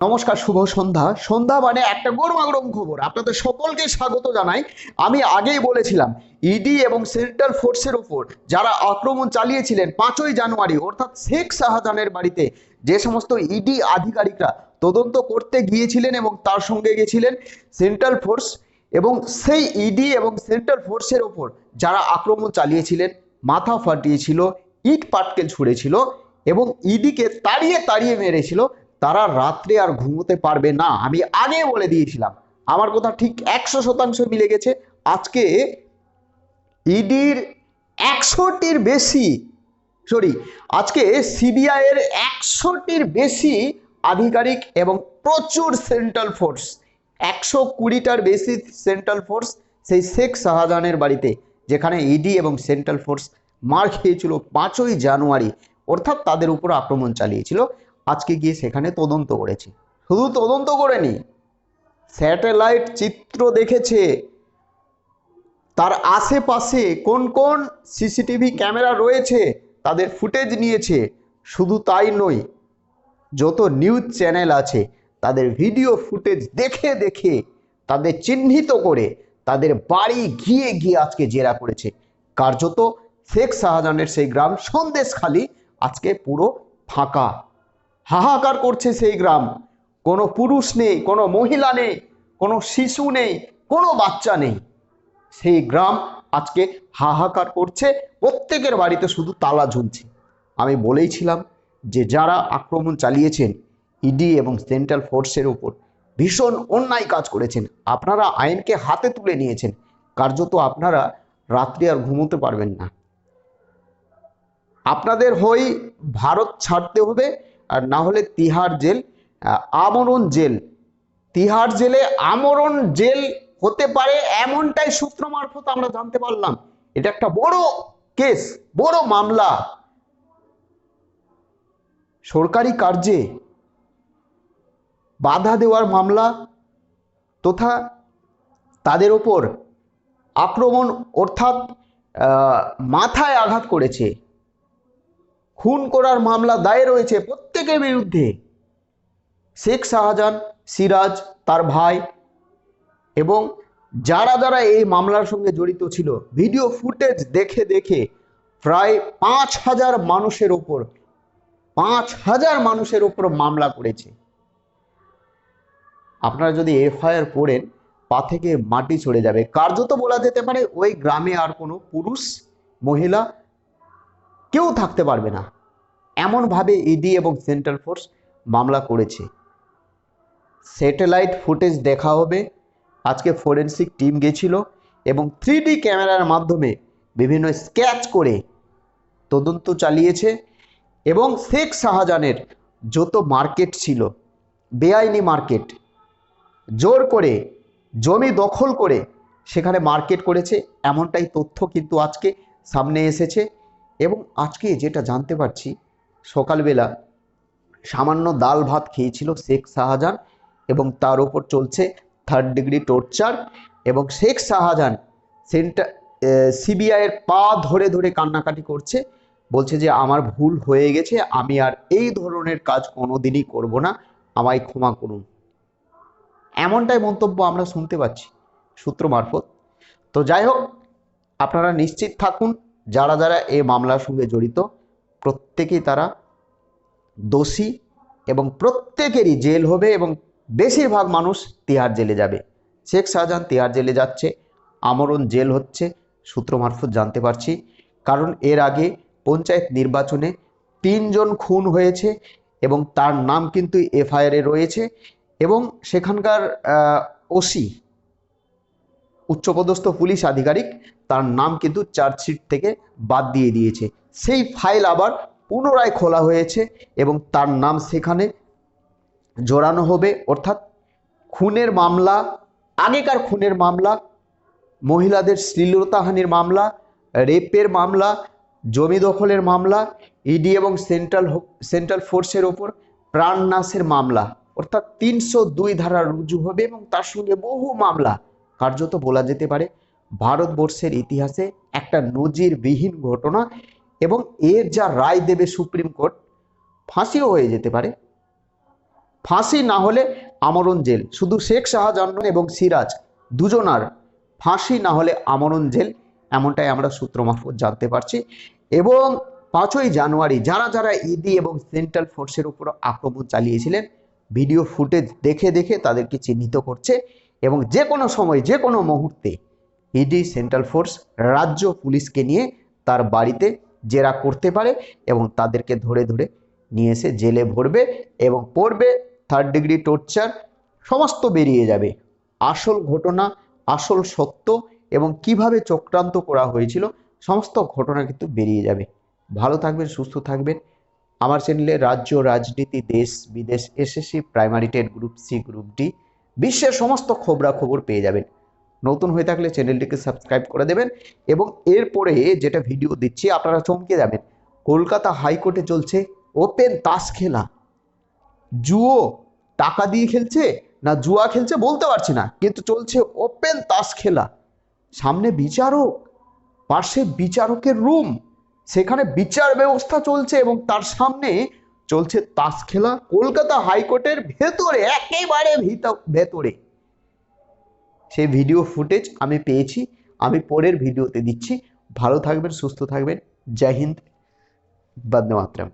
নমস্কার, শুভ সন্ধ্যা। সন্ধ্যা মানে একটা গরমাগরম খবর। আপনাদের সকলকে স্বাগত জানাই। আমি আগেই বলেছিলাম ইডি এবং সেন্ট্রাল ফোর্সের উপর যারা আক্রমণ চালিয়েছিলেন পাঁচই জানুয়ারি, অর্থাৎ শেখ শাহজাহানের বাড়িতে যে সমস্ত ইডি আধিকারিকরা তদন্ত করতে গিয়েছিলেন এবং তার সঙ্গে গেছিলেন সেন্ট্রাল ফোর্স এবং সেই ইডি এবং সেন্ট্রাল ফোর্সের ওপর যারা আক্রমণ চালিয়েছিলেন, মাথা ফাটিয়েছিল, ইট পাটকেল ছুঁড়েছিল এবং ইডিকে তাড়িয়ে তাড়িয়ে মেরেছিল। তারা রাত্রে আর ঘুমোতে পারবে না। আমি আগে বলে দিয়েছিলাম, আমার কথা ঠিক একশো শতাংশ মিলে গেছে। আজকে ইডির একশোটির বেশি সরি আজকে সিবিআই এর একশোটির বেশি আধিকারিক এবং প্রচুর সেন্ট্রাল ফোর্স, একশো কুড়িটার বেশি সেন্ট্রাল ফোর্স সেই শেখ শাহজাহানের বাড়িতে, যেখানে ইডি এবং সেন্ট্রাল ফোর্স মার খেয়েছিল পাঁচই জানুয়ারি, অর্থাৎ তাদের উপর আক্রমণ চালিয়েছিল। আজকে গিয়ে সেখানে তদন্ত করেছে। শুধু তদন্ত করেনি, স্যাটেলাইট চিত্র দেখেছে। তার আশেপাশে কোন কোন সিসিটিভি ক্যামেরা রয়েছে, তাদের ফুটেজ নিয়েছে। শুধু তাই নয়, যত নিউজ চ্যানেল আছে, তাদের ভিডিও ফুটেজ দেখে দেখে, তাদের চিহ্নিত করে, তাদের বাড়ি গিয়ে গিয়ে আজকে জেরা করেছে। কার্যত শেখ শাহজাহানের সেই গ্রাম সন্দেশখালি আজকে পুরো ফাঁকা। হাহাকার করছে সেই গ্রাম। কোনো পুরুষ নেই, কোনো মহিলা নেই, কোনো শিশু নেই, কোনো বাচ্চা নেই। সেই গ্রাম আজকে হাহাকার করছে, প্রত্যেকের বাড়িতে শুধু তালা ঝুলছে। আমি বলেইছিলাম যে যারা আক্রমণ চালিয়েছেন, ইডি এবং সেন্ট্রাল ফোর্সের উপর ভীষণ অন্যায় কাজ করেছেন, আপনারা আইনকে হাতে তুলে নিয়েছেন, কার্যত আপনারা রাত্রি আর ঘুমোতে পারবেন না। আপনাদের হই ভারত ছাড়তে হবে আর না হলে তিহার জেল আমরণ জেল। তিহার জেলে আমরণ জেল হতে পারে এমনটাই সূত্র মারফত আমরা জানতে পারলাম। এটা একটা বড় কেস, বড় মামলা। সরকারি কার্যে বাধা দেওয়ার মামলা তথা তাদের ওপর আক্রমণ অর্থাৎ মাথায় আঘাত করেছে। খুন করার মামলা দায়ের রয়েছে প্রত্যেকের বিরুদ্ধে। শেখ শাহজাহান, সিরাজ, তার ভাই এবং যারা যারা এই মামলার সঙ্গে জড়িত ছিল, ভিডিও ফুটেজ দেখে দেখে প্রায় পাঁচ হাজার মানুষের ওপর, পাঁচ হাজার মানুষের ওপর মামলা করেছে। আপনারা যদি এফআইআর পড়েন, পা থেকে মাটি চড়ে যাবে। কার্যত বলা যেতে পারে ওই গ্রামে আর কোনো পুরুষ, মহিলা কেউ থাকতে পারবে না। এমনভাবে ইডি এবং সেন্ট্রাল ফোর্স মামলা করেছে। স্যাটেলাইট ফুটেজ দেখা হবে। আজকে ফরেন্সিক টিম গেছিল এবং থ্রি ক্যামেরার মাধ্যমে বিভিন্ন স্কেচ করে তদন্ত চালিয়েছে এবং শেখ শাহজাহানের যত মার্কেট ছিল, বেআইনি মার্কেট জোর করে জমি দখল করে সেখানে মার্কেট করেছে, এমনটাই তথ্য কিন্তু আজকে সামনে এসেছে। এবং আজকে যেটা জানতে পারছি, সকালবেলা সামান্য ডাল ভাত খেয়েছিল শেখ শাহজাহান এবং তার ওপর চলছে থার্ড ডিগ্রি টর্চার এবং শেখ শাহজাহান সেন্টার সিবিআইয়ের পা ধরে ধরে কান্নাকাটি করছে, বলছে যে আমার ভুল হয়ে গেছে, আমি আর এই ধরনের কাজ কোনোদিনই করব না, আমায় ক্ষমা করুন। এমনটাই মন্তব্য আমরা শুনতে পাচ্ছি সূত্র মারফত। তো যাই হোক, আপনারা নিশ্চিত থাকুন যারা যারা এই মামলার সঙ্গে জড়িত, প্রত্যেকেই তারা দোষী এবং প্রত্যেকেরই জেল হবে এবং বেশিরভাগ মানুষ তিহার জেলে যাবে। শেখ শাহজাহান তিহার জেলে যাচ্ছে, আমরণ জেল হচ্ছে, সূত্র মারফত জানতে পারছি। কারণ এর আগে পঞ্চায়েত নির্বাচনে তিনজন খুন হয়েছে এবং তার নাম কিন্তু এফআইআরে রয়েছে এবং সেখানকার ওসি, উচ্চপদস্থ পুলিশ আধিকারিক তার নাম কিন্তু চার্জশিট থেকে বাদ দিয়ে দিয়েছে। সেই ফাইল আবার পুনরায় খোলা হয়েছে এবং তার নাম সেখানে জোড়ানো হবে। অর্থাৎ খুনের মামলা, আগেকার খুনের মামলা, মহিলাদের শ্লীলতাহানির মামলা, রেপের মামলা, জমি দখলের মামলা ইডি এবং সেন্ট্রাল সেন্ট্রাল ফোর্সের ওপর প্রাণনাশের মামলা। অর্থাৎ তিনশো দুই ধারা রুজু হবে এবং তার সঙ্গে বহু মামলা। কার্যত বলা যেতে পারে ভারতবর্ষের ইতিহাসে একটা নজিরবিহীন ঘটনা এবং এর যা রায় দেবে সুপ্রিম কোর্ট, ফাঁসিও হয়ে যেতে পারে। ফাঁসি না হলে আমরণ জেল। শুধু শেখ শাহজাহান এবং সিরাজ দুজনার ফাঁসি না হলে আমরণ জেল, এমনটাই আমরা সূত্র মারফত জানতে পারছি। এবং পাঁচই জানুয়ারি যারা যারা ইডি এবং সেন্ট্রাল ফোর্সের উপর আক্রমণ চালিয়েছিলেন, ভিডিও ফুটেজ দেখে দেখে তাদেরকে চিহ্নিত করছে এবং যে কোনো সময় যে কোনো মুহূর্তে ইডি সেন্ট্রাল ফোর্স রাজ্য পুলিশকে নিয়ে তার বাড়িতে জেরা করতে পারে এবং তাদেরকে ধরে ধরে নিয়ে এসে জেলে ভরবে এবং পড়বে থার্ড ডিগ্রি টর্চার সমস্ত বেরিয়ে যাবে। আসল ঘটনা, আসল সত্য এবং কীভাবে চক্রান্ত করা হয়েছিল, সমস্ত ঘটনা কিন্তু বেরিয়ে যাবে। ভালো থাকবেন, সুস্থ থাকবেন। আমার চ্যানেলে রাজ্য, রাজনীতি, দেশ, বিদেশ SSC primary TET group C group D বিশ্বের সমস্ত খবরাখবর পেয়ে যাবেন। নতুন হয়ে থাকলে চ্যানেলটিকে সাবস্ক্রাইব করে দেবেন এবং এরপরে যেটা ভিডিও দিচ্ছি, আপনারা চমকে যাবেন। কলকাতা হাইকোর্টে চলছে ওপেন তাস খেলা। জুয়ো টাকা দিয়ে খেলছে না জুয়া খেলছে বলতে পারছি না, কিন্তু চলছে ওপেন তাস খেলা। সামনে বিচারক, পার্শ্বে বিচারকের রুম, সেখানে বিচার ব্যবস্থা চলছে এবং তার সামনে চলছে তাস খেলা কলকাতা হাইকোর্টের ভেতরে, একেবারে ভিত- ভেতরে। সেই ভিডিও ফুটেজ আমি পেয়েছি, আমি পরের ভিডিওতে দিচ্ছি। ভালো থাকবেন, সুস্থ থাকবেন। জয় হিন্দ, বন্দে মাতরম।